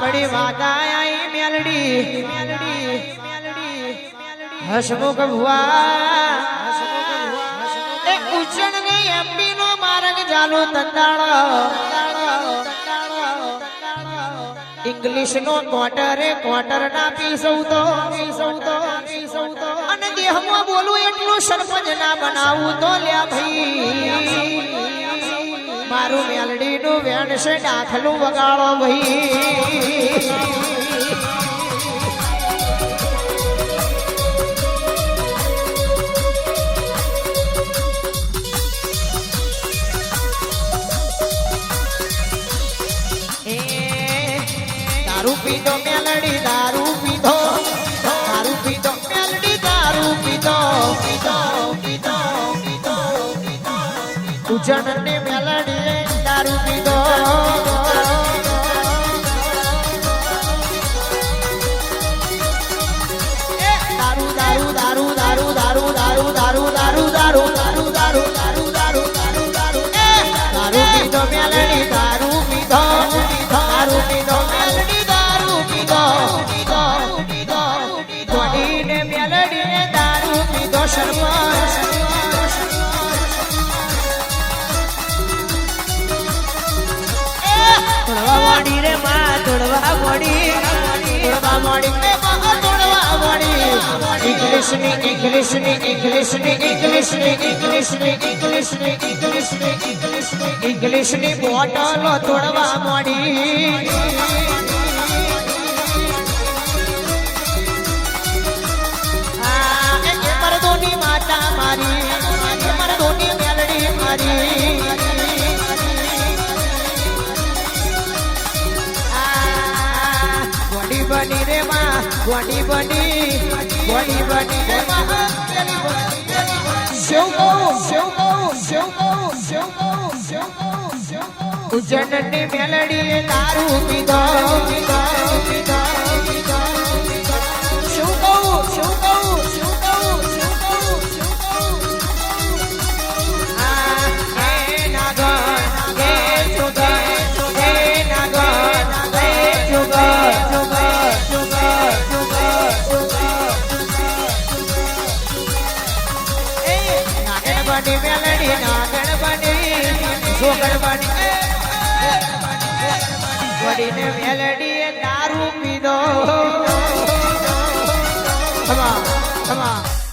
માતા આઈ મેલડી મેલડી, હસમુખ ભુવા. એ ઉજણ ને એમપી નો માર્ગ ચાલુ તંદાળો ઇંગ્લિશ નો ક્વાર્ટરે ક્વાર્ટર ના પીસવ તો પીસવ તો પીસવ તો અને દેહમાં બોલું એટલું સરપંચ ના બનાવું તો લ્યા ભાઈ. મારું મેલડી નું વેણ છે વગાડો ભાઈ દારૂ પીધો દારૂ પીધો. દારૂ પીધો દારૂ પીધો પીધો. પીધો દારૂ પીધો દારૂ દારૂ દારૂ દારૂ દારૂ દારૂ દારૂ દારૂ દારૂ દારૂ દારૂ મોડી રે માં તોડવા મોડી. તોડવા મોડી રે માં તોડવા મોડી. ઇંગ્લિશની ઇંગ્લિશની ઇંગ્લિશની ઇંગ્લિશની ઇંગ્લિશની ઇંગ્લિશની ઇંગ્લિશની ઇંગ્લિશની ઇંગ્લિશની બોટલો તોડવા મોડી માતા મારી મરદોની મેલડી મારી. બની બની બની માં શિવ કહું શિવ કહું શિવ કહું ગણપતિ મેલડી ના ગણપતિ. જો ગણપતિ વડીને મેલડીએ દારૂ પીધો. ખમા ખમા.